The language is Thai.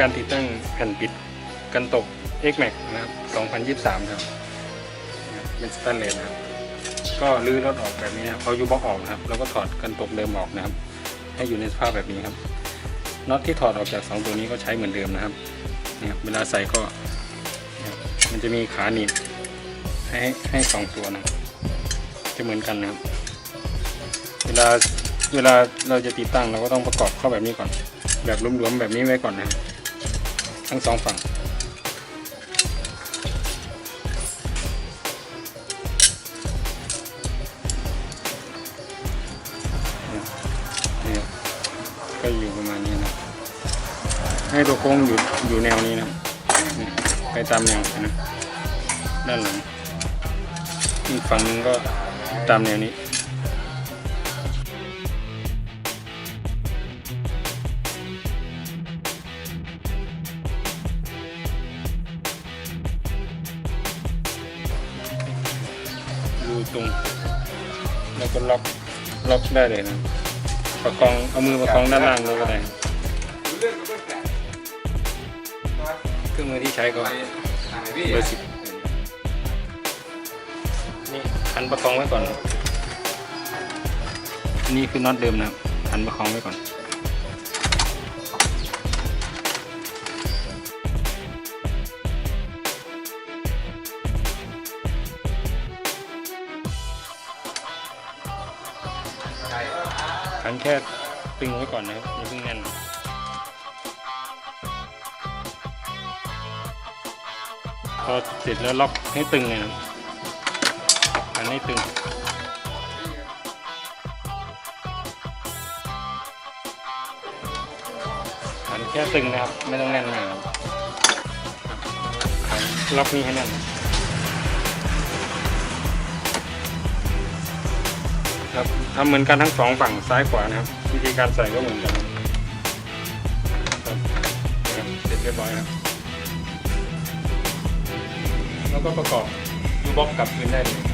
การติดตั้งแผ่นปิดกันตก X Max นะครับ 2023 ครับ เป็นสแตนเลสนะครับ ก็รื้อรถออกแบบนี้นะครับเอายูบล็อกออกนะครับ แล้วก็ถอดกันตกเดิมออกนะครับ ให้อยู่ในสภาพแบบนี้ครับน็อตที่ถอดออกจากสองตัวนี้ก็ใช้เหมือนเดิมนะครับนี่ครับเวลาใส่ก็ มันจะมีขาหนีบให้ให้สองตัวนะ จะเหมือนกันนะครับ เวลาเวลาเราจะติดตั้งเราก็ต้องประกอบเข้าแบบนี้ก่อน แบบรวมๆแบบนี้ไว้ก่อนนะครับ ทั้งสองฝั่ง นี่ก็อยู่ประมาณนี้นะ ให้ตัวโค้งอยู่อยู่แนวนี้นะ ไปตามแนวนะ ด้านหลัง อีกฝั่งนึงก็ตามแนวนี้ รูตรงแล้วก็ล็อกล็อกได้เลยนะประคองเอามือประคองด้านล่างเลยก็ได้เครื่องมือที่ใช้ก็เบอร์สิบนี่หันประคองไว้ก่อนนนี่คือน็อตเดิมนะครับหันประคองไว้ก่อน หันแค่ตึงไว้ก่อนนะครับอย่าเพิ่งแน่นพอเสร็จแล้วล็อกให้ตึงเลยนะหันให้ตึงหันแค่ตึงนะครับ ไม่ต้องแน่นมากล็อกนี้ให้แน่น ครับทำเหมือนกันทั้งสองฝั่งซ้ายขวานะครับ วิธีการใส่ก็เหมือนกันครับเสร็จเรียบร้อยครับ แล้วก็ประกอบยูบ็อกกลับคืนได้เลย